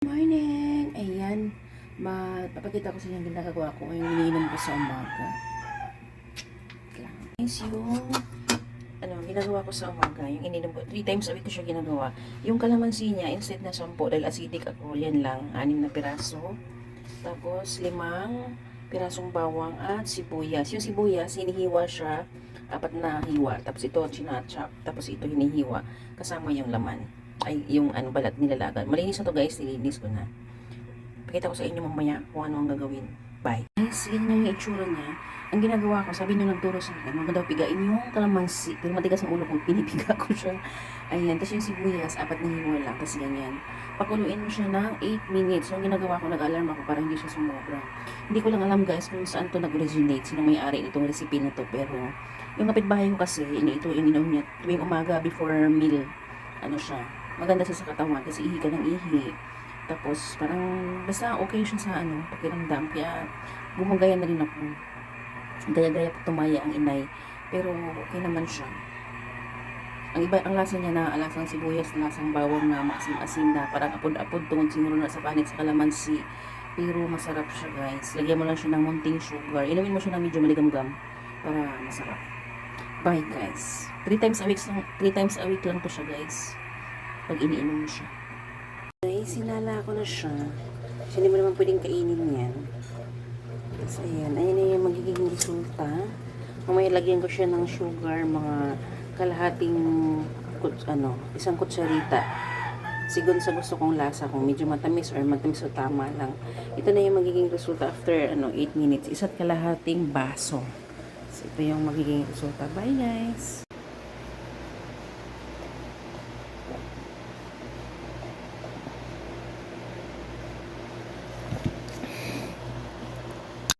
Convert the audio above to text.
Morning! Ayan, mapapakita ko sa inyo ang ginagawa ko yung iniinom ko sa umaga. Is yung ano, ginagawa ko sa umaga, yung ininom ko, three times a week ko siya ginagawa. Yung kalamansi niya, instead na 10, dahil acidic ako, yan lang, anim na piraso. Tapos, limang pirasong bawang at sibuyas. Yung sibuyas, hinihiwa siya, apat na hiwa. Tapos ito, chinachop. Tapos ito, hinihiwa. Kasama yung laman. Ay, yung ano, balat nilalagan. Malinis na to guys, nilinis ko na. Pakita ko sa inyo mamaya kung ano ang gagawin. Bye. Guys, yun yung itsura niya. Ang ginagawa ko, sabi nyo nagturo sa akin, huwag daw pigain yung kalamansi. Pero matigas ang ulo ko, pinipiga ko siya. Ayan, tapos yung sibuyas, apat na hiwa lang, tapos ganyan. Pakuluin mo siya ng 8 minutes. So, ang ginagawa ko, nag-alarm ako para hindi siya sumobra. Hindi ko lang alam guys kung saan to nag-originate, sino may-ari nitong recipe na to. Pero, yung kapitbahay ko kasi, ini ito ininom niya tuwing umaga before meal. Ano siya, maganda siya sa katawan kasi ihi ka ng ihi. Tapos, parang, basta okay siya sa ano, pakiramdam. Kaya, gumagaya na rin ako. Gaya-gaya pa tumaya ang inay. Pero, okay naman siya. Ang iba, ang lasa niya na lasang sibuyas, lasang bawang na maasim-asim na parang apod-apod tungod siguro na sa panit sa kalamansi. Pero masarap siya guys. Lagyan mo lang siya ng munting sugar. Inumin mo siya ng medyo maligam-gam para masarap. Bye guys. Three times a week lang, three times a week lang to siya guys. Pag iniinom mo siya. Guys, sinala ko na siya. Kasi hindi mo naman pwedeng kainin yan. So, ayan. Ayan na yung magiging resulta. Mamaya lagyan ko siya ng sugar, mga kalahating ano, isang kutsarita. Sigun sa gusto kong lasa, kung medyo matamis or matamis o tama lang. Ito na yung magiging resulta after ano 8 minutes. Isa't kalahating baso. So, ito yung magiging resulta. Bye guys!